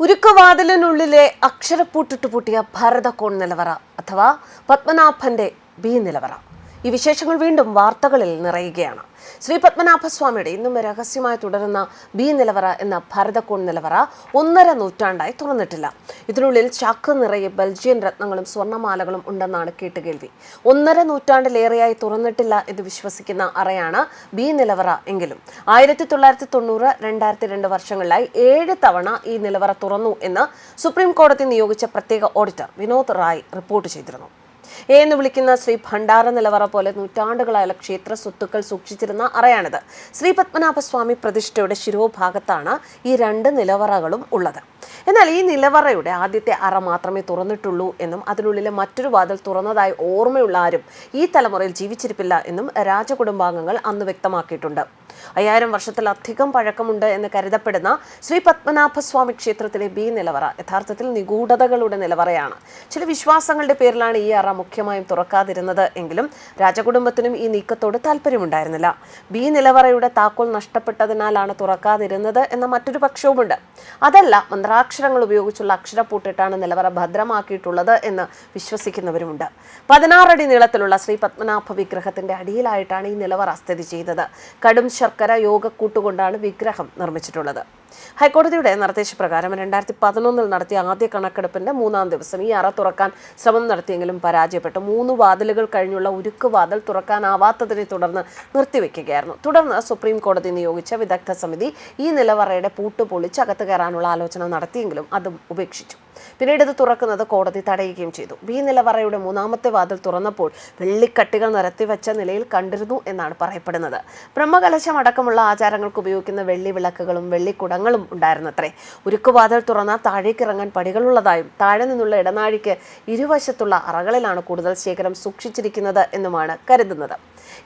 ഉരുക്കവാതിലിനുള്ളിലെ അക്ഷരപ്പൂട്ടിട്ട് പൂട്ടിയ ഭരതകോൺ നിലവറ അഥവാ പത്മനാഭന്റെ ബി നിലവറ. ഈ വിശേഷങ്ങൾ വീണ്ടും വാർത്തകളിൽ നിറയുകയാണ്. ശ്രീ പത്മനാഭസ്വാമിയുടെ ഇന്നും രഹസ്യമായി തുടരുന്ന ബി നിലവറ എന്ന ഭരതകോൺ നിലവറ ഒന്നര നൂറ്റാണ്ടായി തുറന്നിട്ടില്ല. ഇതിനുള്ളിൽ ചാക്ക് നിറയെ ബെൽജിയൻ രത്നങ്ങളും സ്വർണമാലകളും ഉണ്ടെന്നാണ് കേട്ടുകേൾവി. ഒന്നര നൂറ്റാണ്ടിലേറെയായി തുറന്നിട്ടില്ല എന്ന് വിശ്വസിക്കുന്ന അറയാണ് ബി നിലവറ എങ്കിലും. ആയിരത്തി തൊള്ളായിരത്തി തൊണ്ണൂറ് രണ്ടായിരത്തി രണ്ട് വർഷങ്ങളിലായി ഏഴ് തവണ ഈ നിലവറ തുറന്നു എന്ന് സുപ്രീം കോടതി നിയോഗിച്ച പ്രത്യേക ഓഡിറ്റർ വിനോദ് റായ് റിപ്പോർട്ട് ചെയ്തിരുന്നു. എന്ന് വിളിക്കുന്ന ശ്രീ ഭണ്ഡാര നിലവറ പോലെ നൂറ്റാണ്ടുകളായുള്ള ക്ഷേത്ര സ്വത്തുക്കൾ സൂക്ഷിച്ചിരുന്ന അറയാണിത്. ശ്രീ പത്മനാഭസ്വാമി പ്രതിഷ്ഠയുടെ ശിരോഭാഗത്താണ് ഈ രണ്ട് നിലവറകളും ഉള്ളത്. എന്നാൽ ഈ നിലവറയുടെ ആദ്യത്തെ അറ മാത്രമേ തുറന്നിട്ടുള്ളൂ എന്നും അതിനുള്ളിലെ മറ്റൊരു വാതിൽ തുറന്നതായി ഓർമ്മയുള്ള ആരും ഈ തലമുറയിൽ ജീവിച്ചിരിപ്പില്ല എന്നും രാജകുടുംബാംഗങ്ങൾ അന്ന് വ്യക്തമാക്കിയിട്ടുണ്ട്. അയ്യായിരം വർഷത്തിലധികം പഴക്കമുണ്ട് എന്ന് കരുതപ്പെടുന്ന ശ്രീ പത്മനാഭസ്വാമി ക്ഷേത്രത്തിലെ ബി നിലവറ യഥാർത്ഥത്തിൽ നിഗൂഢതകളുടെ നിലവറയാണ്. ചില വിശ്വാസങ്ങളുടെ പേരിലാണ് ഈ അറ മുഖ്യമായും തുറക്കാതിരുന്നത് എങ്കിലും രാജകുടുംബത്തിനും ഈ നീക്കത്തോട് താല്പര്യമുണ്ടായിരുന്നില്ല. ബി നിലവറയുടെ താക്കോൽ നഷ്ടപ്പെട്ടതിനാലാണ് തുറക്കാതിരുന്നത് എന്ന മറ്റൊരു പക്ഷവുമുണ്ട്. അതല്ല മന്ത്രാക്ഷരങ്ങൾ ഉപയോഗിച്ചുള്ള അക്ഷരപ്പൂട്ടിട്ടാണ് നിലവറ ഭദ്രമാക്കിയിട്ടുള്ളത് എന്ന് വിശ്വസിക്കുന്നവരുമുണ്ട്. പതിനാറടി നീളത്തിലുള്ള ശ്രീ പത്മനാഭ വിഗ്രഹത്തിന്റെ അടിയിലായിട്ടാണ് ഈ നിലവറ സ്ഥിതി ചെയ്തത്. കടും ശർക്കര യോഗക്കൂട്ടുകൊണ്ടാണ് വിഗ്രഹം നിർമ്മിച്ചിട്ടുള്ളത്. ഹൈക്കോടതിയുടെ നിർദ്ദേശപ്രകാരം രണ്ടായിരത്തി പതിനൊന്നിൽ നടത്തിയ ആദ്യ കണക്കെടുപ്പിന്റെ മൂന്നാം ദിവസം ഈ അറ തുറക്കാൻ ശ്രമം നടത്തിയെങ്കിലും പരാജയപ്പെട്ടു. മൂന്ന് വാതിലുകൾ കഴിഞ്ഞുള്ള ഉരുക്ക് വാതിൽ തുറക്കാനാവാത്തതിനെ തുടർന്ന് നിർത്തിവെക്കുകയായിരുന്നു. തുടർന്ന് സുപ്രീം കോടതി നിയോഗിച്ച വിദഗ്ധ സമിതി ഈ നിലവറയുടെ പൂട്ട് പൊളിച്ച് അകത്ത് കയറാനുള്ള ആലോചന നടത്തിയെങ്കിലും അതും ഉപേക്ഷിച്ചു. പിന്നീട് ഇത് തുറക്കുന്നത് കോടതി തടയുകയും ചെയ്തു. ബി നിലവറയുടെ മൂന്നാമത്തെ വാതിൽ തുറന്നപ്പോൾ വെള്ളിക്കട്ടികൾ നിരത്തിവെച്ച നിലയിൽ കണ്ടിരുന്നു എന്നാണ് പറയപ്പെടുന്നത്. ബ്രഹ്മകലശം അടക്കമുള്ള ആചാരങ്ങൾക്ക് ഉപയോഗിക്കുന്ന വെള്ളി വിളക്കുകളും വെള്ളിക്കുടങ്ങളും ഉണ്ടായിരുന്നത്രേ. ഉരുക്കുവാതിൽ തുറന്നാൽ താഴേക്ക് ഇറങ്ങാൻ പടികളുള്ളതായും താഴെ നിന്നുള്ള ഇടനാഴിക്ക് ഇരുവശത്തുള്ള അറകളിലാണ് കൂടുതൽ ശേഖരം സൂക്ഷിച്ചിരിക്കുന്നത് എന്നുമാണ് കരുതുന്നത്.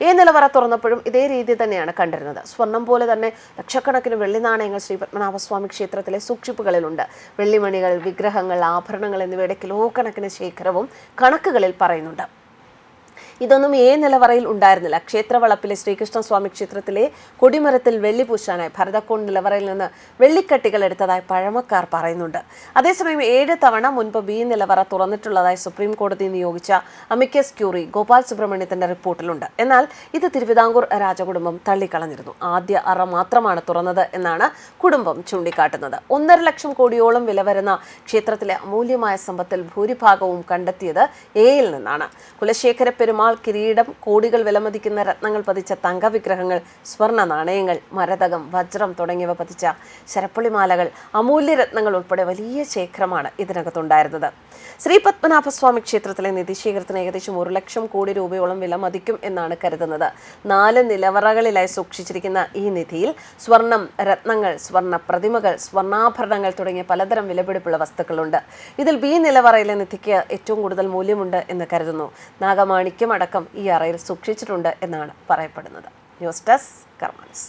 ഈ നിലവറ തുറന്നപ്പോഴും ഇതേ രീതി തന്നെയാണ് കണ്ടിരുന്നത്. സ്വർണം പോലെ തന്നെ ലക്ഷക്കണക്കിന് വെള്ളി നാണയങ്ങൾ ശ്രീ പത്മനാഭസ്വാമി ക്ഷേത്രത്തിലെ സൂക്ഷിപ്പുകളിലുണ്ട്. വെള്ളിമണികൾ വിഗ്രഹങ്ങൾ ആഭരണങ്ങൾ എന്നിവയുടെ കിലോ കണക്കിന് ശേഖരവും കണക്കുകളിൽ പറയുന്നുണ്ട്. ഇതൊന്നും ഏ നിലവറയിൽ ഉണ്ടായിരുന്നില്ല. ക്ഷേത്രവളപ്പിലെ ശ്രീകൃഷ്ണസ്വാമി ക്ഷേത്രത്തിലെ കൊടിമരത്തിൽ വെള്ളി പൂശാനായി ഭരതക്കോൺ നിലവറയിൽ നിന്ന് വെള്ളിക്കട്ടികൾ എടുത്തതായി പഴമക്കാർ പറയുന്നുണ്ട്. അതേസമയം ഏഴ് തവണ മുൻപ് ബി നിലവറ തുറന്നിട്ടുള്ളതായി സുപ്രീം കോടതി നിയോഗിച്ച അമിക്കസ് ക്യൂറി ഗോപാൽ സുബ്രഹ്മണ്യത്തിന്റെ റിപ്പോർട്ടിലുണ്ട്. എന്നാൽ ഇത് തിരുവിതാംകൂർ രാജകുടുംബം തള്ളിക്കളഞ്ഞിരുന്നു. ആദ്യ അറ മാത്രമാണ് തുറന്നത് എന്നാണ് കുടുംബം ചൂണ്ടിക്കാട്ടുന്നത്. ഒന്നര ലക്ഷം കോടിയോളം വില വരുന്ന ക്ഷേത്രത്തിലെ അമൂല്യമായ സമ്പത്തിൽ ഭൂരിഭാഗവും കണ്ടെത്തിയത് എയിൽ നിന്നാണ്. കുലശേഖര പെരുമാൾ കിരീടം കോടികൾ വിലമതിക്കുന്ന രത്നങ്ങൾ പതിച്ച തങ്കവിഗ്രഹങ്ങൾ സ്വർണ നാണയങ്ങൾ മരതകം വജ്രം തുടങ്ങിയവ പതിച്ച ശരപ്പുളിമാലകൾ അമൂല്യ രത്നങ്ങൾ ഉൾപ്പെടെ വലിയ ശേഖരമാണ് ഇതിനകത്തുണ്ടായിരുന്നത്. ശ്രീ പത്മനാഭസ്വാമി ക്ഷേത്രത്തിലെ നിധിശേഖരത്തിന് ഏകദേശം ഒരു ലക്ഷം കോടി രൂപയോളം വില മതിക്കും എന്നാണ് കരുതുന്നത്. നാല് നിലവറകളിലായി സൂക്ഷിച്ചിരിക്കുന്ന ഈ നിധിയിൽ സ്വർണം രത്നങ്ങൾ സ്വർണ പ്രതിമകൾ സ്വർണാഭരണങ്ങൾ തുടങ്ങിയ പലതരം വിലപിടിപ്പുള്ള വസ്തുക്കളുണ്ട്. ഇതിൽ ബി നിലവറയിലെ നിധിക്ക് ഏറ്റവും കൂടുതൽ മൂല്യമുണ്ട് എന്ന് കരുതുന്നു. നാഗമാണിക്യം അടക്കം ഈ അറയിൽ സൂക്ഷിച്ചിട്ടുണ്ട് എന്നാണ് പറയപ്പെടുന്നത്. News desk കർമാൻസ്